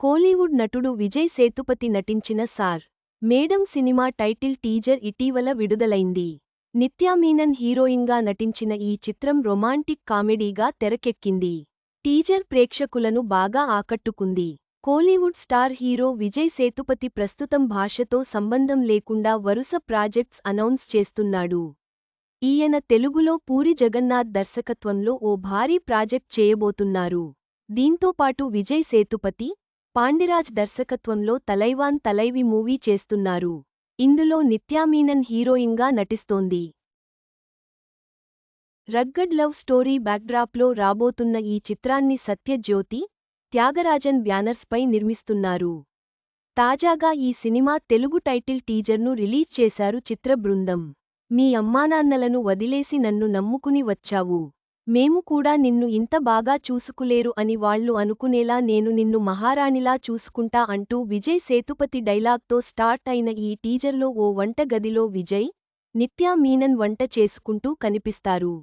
కోలీవుడ్ నటుడు విజయ్ సేతుపతి నటించిన sir madam cinema title teaser ఇటీవల విడుదలైంది. నిత్యామీనన్ హీరోయిన్గా నటించిన ఈ చిత్రం రొమాంటిక్ కామెడీగా తెరకెక్కింది. టీజర్ ప్రేక్షకులను బాగా ఆకట్టుకుంది. కోలీవుడ్ స్టార్ హీరో విజయ్ సేతుపతి ప్రస్తుతం భాషతో సంబంధం లేకుండా వరుస ప్రాజెక్ట్స్ అనౌన్స్ చేస్తున్నాడు. ఈయన తెలుగులో పూరి జగన్నాథ్ దర్శకత్వంలో ఓ భారీ ప్రాజెక్ట్ చేయబోతున్నారు. దీంతోపాటు విజయ్ సేతుపతి పాండిరాజ్ దర్శకత్వంలో తలైవాన్ తలైవి మూవీ చేస్తున్నారు. ఇందులో నిత్యామీనన్ హీరోయిన్గా నటిస్తోంది. రగ్గడ్ లవ్ స్టోరీ బ్యాక్డ్రాప్లో రాబోతున్న ఈ చిత్రాన్ని సత్యజ్యోతి త్యాగరాజన్ బ్యానర్స్పై నిర్మిస్తున్నారు. తాజాగా ఈ సినిమా తెలుగు టైటిల్ టీజర్ను రిలీజ్ చేశారు చిత్ర బృందం. మీ అమ్మానాన్నలను వదిలేసి నన్ను నమ్ముకుని వచ్చావు. మేము కూడా నిన్ను ఇంత బాగా చూసుకులేరు అని వాళ్ళు అనుకునేలా నేను నిన్ను మహారాణిలా చూసుకుంటా అంటూ విజయ్ సేతుపతి డైలాగ్తో స్టార్ట్ అయిన ఈ టీజర్లో ఓ వంట గదిలో విజయ్ నిత్యా మీనన్ వంట చేసుకుంటూ కనిపిస్తారు.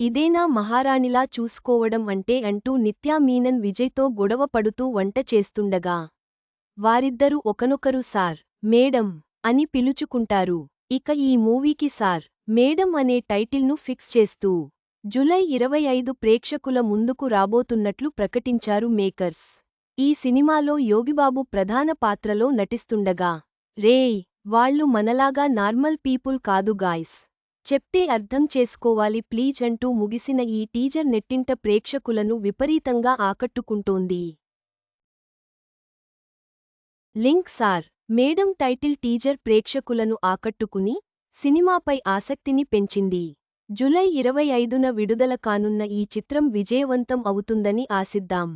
ఇదేనా మహారాణిలా చూసుకోవడం అంటే అంటూ నిత్యా మీనన్ విజయ్తో గొడవ పడుతూ వంట చేస్తుండగా వారిద్దరూ ఒకనొకరు సార్ మేడం అని పిలుచుకుంటారు. ఇక ఈ మూవీకి సార్ మేడం అనే టైటిల్ను ఫిక్స్ చేస్తూ జులై ఇరవై ఐదు ప్రేక్షకుల ముందుకు రాబోతున్నట్లు ప్రకటించారు మేకర్స్. ఈ సినిమాలో యోగిబాబు ప్రధాన పాత్రలో నటిస్తుండగా రేయ్ వాళ్ళు మనలాగా నార్మల్ పీపుల్ కాదు గాయ్స్. చెప్తే అర్థం చేసుకోవాలి ప్లీజ్ అంటూ ముగిసిన ఈ టీజర్ నెట్టింట ప్రేక్షకులను విపరీతంగా ఆకట్టుకుంటోంది. Link sir madam title teaser ప్రేక్షకులను ఆకట్టుకుని సినిమాపై ఆసక్తిని పెంచింది. జులై ఇరవై ఐదున విడుదల కానున్న ఈ చిత్రం విజయవంతం అవుతుందని ఆశిద్దాం.